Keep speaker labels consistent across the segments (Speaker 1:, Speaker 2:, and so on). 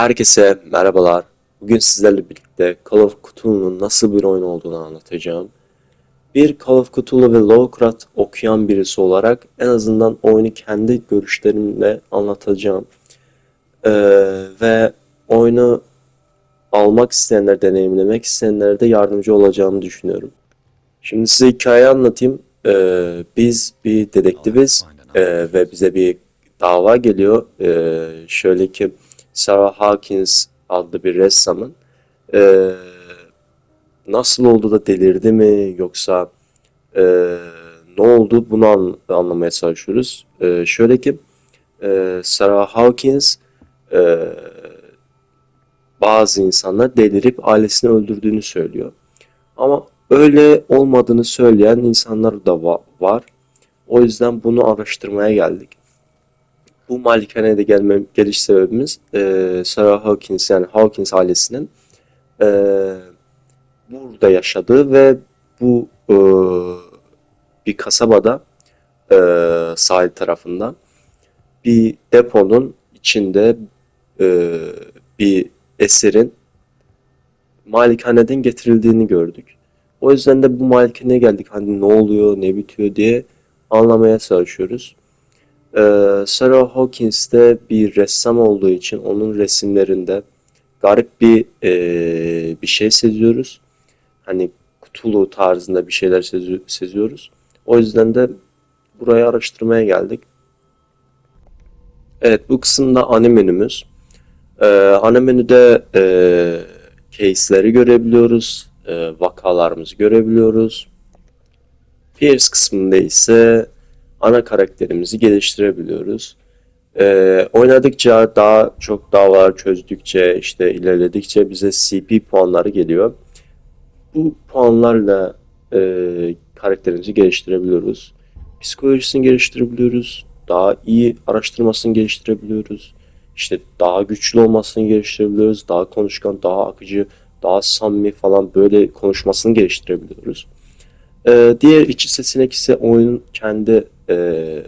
Speaker 1: Herkese merhabalar. Bugün sizlerle birlikte Call of Cthulhu'nun nasıl bir oyun olduğunu anlatacağım. Bir Call of Cthulhu ve Lovecraft okuyan birisi olarak en azından oyunu kendi görüşlerimle anlatacağım. Ee, ve oyunu almak isteyenler, deneyimlemek isteyenlere de yardımcı olacağımı düşünüyorum. Şimdi size hikaye anlatayım. Ee, biz bir dedektifiz ee, ve bize bir dava geliyor. Ee, şöyle ki Sarah Hawkins adlı bir ressamın ee, nasıl oldu da delirdi mi yoksa ee, ne oldu bunu an- anlamaya çalışıyoruz. Ee, şöyle ki ee, Sarah Hawkins ee, bazı insanlar delirip ailesini öldürdüğünü söylüyor. Ama öyle olmadığını söyleyen insanlar da va- var. O yüzden bunu araştırmaya geldik. Bu malikaneye de gelme, geliş sebebimiz eee Sarah Hawkins yani Hawkins ailesinin eee, burada yaşadığı ve bu eee, bir kasabada eee sahil tarafında bir deponun içinde eee, bir eserin malikaneden getirildiğini gördük. O yüzden de bu malikaneye geldik. Hani ne oluyor, ne bitiyor diye anlamaya çalışıyoruz. Ee, Sarah Hawkins de bir ressam olduğu için onun resimlerinde garip bir ee, bir şey seziyoruz. Hani Cthulhu tarzında bir şeyler sezi- seziyoruz. O yüzden de burayı araştırmaya geldik. Evet bu kısımda ana menümüz. Ee, ana menüde ee, case'leri görebiliyoruz. ee, vakalarımızı görebiliyoruz. Peers kısmında ise ana karakterimizi geliştirebiliyoruz. Ee, oynadıkça daha çok davalar çözdükçe işte ilerledikçe bize CP puanları geliyor. Bu puanlarla e, karakterimizi geliştirebiliyoruz. Psikolojisini geliştirebiliyoruz. Daha iyi araştırmasını geliştirebiliyoruz. İşte daha güçlü olmasını geliştirebiliyoruz. Daha konuşkan, daha akıcı, daha samimi falan böyle konuşmasını geliştirebiliyoruz. Ee, diğer içi seçenek ise oyunun kendi e,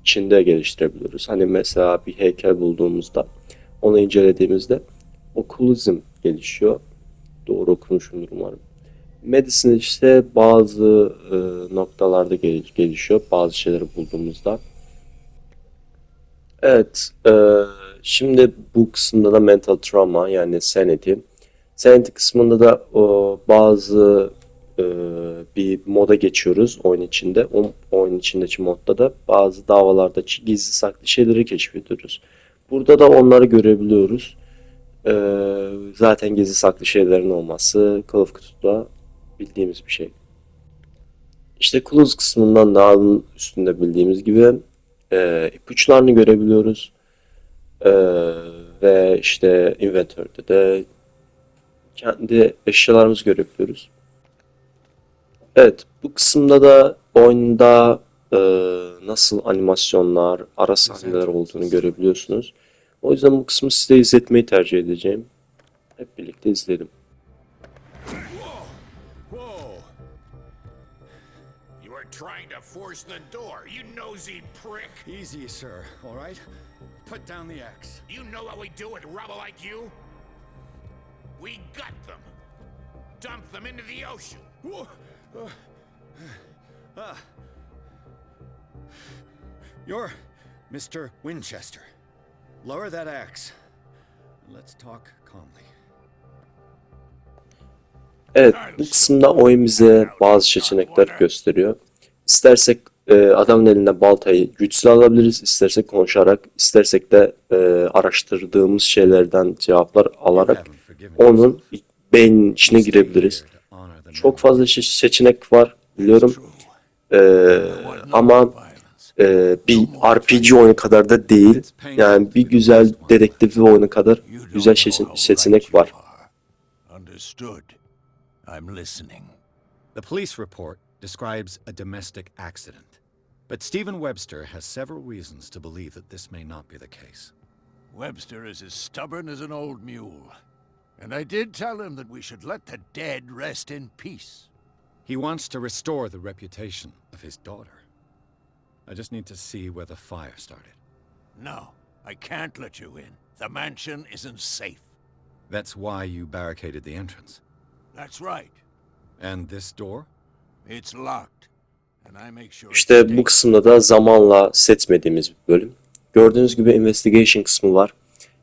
Speaker 1: içinde geliştirebiliyoruz. Hani mesela bir heykel bulduğumuzda onu incelediğimizde okulizm gelişiyor. Doğru okumuşumdur umarım. Medicine işte bazı e, noktalarda gel- gelişiyor. Bazı şeyleri bulduğumuzda. Evet. e, şimdi bu kısımda da mental trauma yani sanity. Sanity kısmında da o, bazı e, bir moda geçiyoruz oyun içinde. O oyun içindeki modda da bazı davalarda ç- gizli saklı şeyleri keşfediyoruz. Burada da onları görebiliyoruz. E, zaten gizli saklı şeylerin olması Call of Cthulhu'da bildiğimiz bir şey. İşte Clues kısmından daha üstünde bildiğimiz gibi e, ipuçlarını görebiliyoruz. E, ve işte Inventory'de de kendi eşyalarımızı görebiliyoruz. Evet, bu kısımda da oyunda e, nasıl animasyonlar, ara sahneler olduğunu görebiliyorsunuz. O yüzden bu kısmı size izletmeyi tercih edeceğim. Hep birlikte izleyelim.
Speaker 2: Whoa! You are trying to force the door, you nosy prick!
Speaker 3: Easy, sir, all right? Put down the axe.
Speaker 2: You know what we do with rubble like you? We gut them, dump them into the ocean.
Speaker 3: Whoa. Uh, ah. You're Mr. Winchester. Lower that axe. Let's talk calmly.
Speaker 1: Evet, bu kısımda oyun bize bazı seçenekler gösteriyor. İstersek e, adamın eline baltayı güçlü alabiliriz, istersek konuşarak, istersek de e, araştırdığımız şeylerden cevaplar alarak onun beyninin içine girebiliriz. Çok fazla seçenek var biliyorum. E, ama e, bir RPG oyunu kadar da değil. Yani bir güzel dedektif oyunu kadar güzel seçenek var.
Speaker 4: I'm listening.
Speaker 3: The police report describes a domestic accident. But Stephen Webster has several reasons to believe that this may not be the case.
Speaker 4: Webster is as stubborn as an old mule. And I did tell him that we should let the dead rest in peace.
Speaker 3: He wants to restore the reputation of his daughter. I just need to see where the fire started.
Speaker 4: No. I can't let you in. The mansion isn't safe.
Speaker 3: That's why you barricaded the entrance.
Speaker 4: That's right.
Speaker 3: And this door?
Speaker 4: It's locked. And I make sure
Speaker 1: İşte bu kısımda da zamanla seçmediğimiz bir bölüm. Gördüğünüz gibi investigation kısmı var.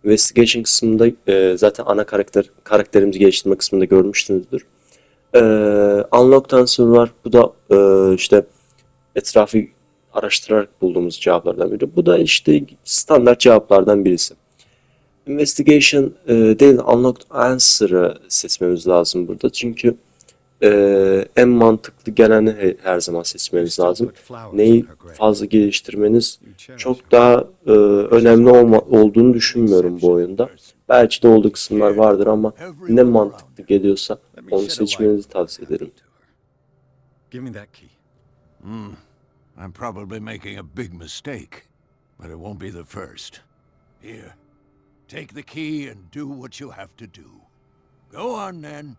Speaker 1: Investigation kısmında e, zaten ana karakter karakterimizi geliştirme kısmında görmüşsünüzdür. E, unlocked answer var. Bu da e, işte etrafı araştırarak bulduğumuz cevaplardan biri. Bu da işte standart cevaplardan birisi. Investigation e, değil unlocked answer'ı seçmemiz lazım burada. Çünkü e, en mantıklı geleni he- her zaman seçmemiz lazım. Neyi fazla geliştirmeniz çok daha e, önemli olma, olduğunu düşünmüyorum bu oyunda. Belki de olduğu kısımlar vardır ama ne mantıklı geliyorsa onu seçmenizi tavsiye ederim.
Speaker 3: Give me that key.
Speaker 4: Hmm. I'm probably making a big mistake, but it won't be the first. Here, take the key and do what you have to do. Go on then,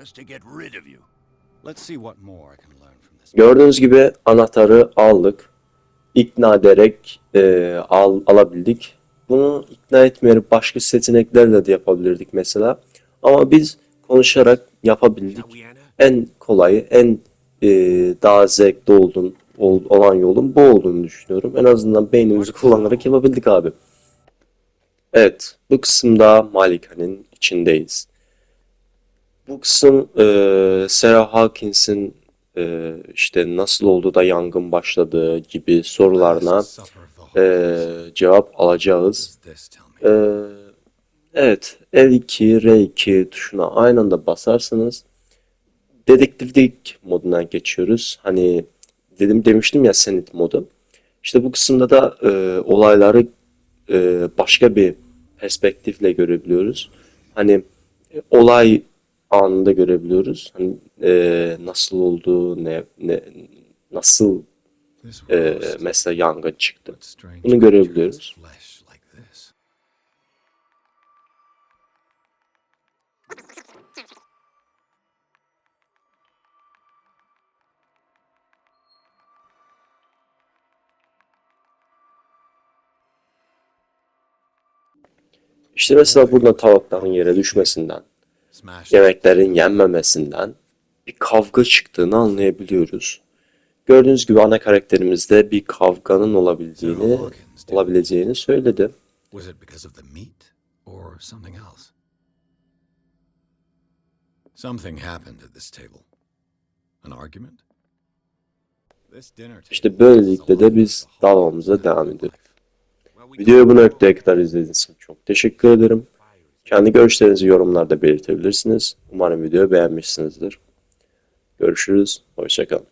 Speaker 4: just to get rid of you.
Speaker 3: Let's see what more I can learn from this.
Speaker 1: Gördüğünüz gibi anahtarı aldık. İkna ederek e, al, alabildik. Bunu ikna etmeyerek başka seçeneklerle de yapabilirdik mesela. Ama biz konuşarak yapabildik. En kolayı, en e, daha zevkli olduğun, ol- olan yolun bu olduğunu düşünüyorum. En azından beynimizi kullanarak yapabildik abi. Evet, bu kısımda Malikane'nin içindeyiz. Kısım e, Sarah Hawkins'in e, işte nasıl oldu da yangın başladığı gibi sorularına e, cevap alacağız. E, evet, L2, R2 tuşuna aynı anda basarsanız dedektiflik moduna geçiyoruz. Hani dedim demiştim ya Senate modu. İşte bu kısımda da e, olayları e, başka bir perspektifle görebiliyoruz. Hani e, olay anında görebiliyoruz. Hani e, nasıl oldu, ne, ne nasıl e, mesela yangın çıktı. bunu görebiliyoruz. İşte mesela burada tavukların yere düşmesinden, yemeklerin yenmemesinden bir kavga çıktığını anlayabiliyoruz. Gördüğünüz gibi ana karakterimizde bir kavganın olabildiğini, olabileceğini söyledi. İşte böylelikle de biz davamıza devam ediyoruz. Videoyu bu noktaya kadar izlediğiniz için çok teşekkür ederim. Kendi görüşlerinizi yorumlarda belirtebilirsiniz. Umarım videoyu beğenmişsinizdir. Görüşürüz. Hoşçakalın.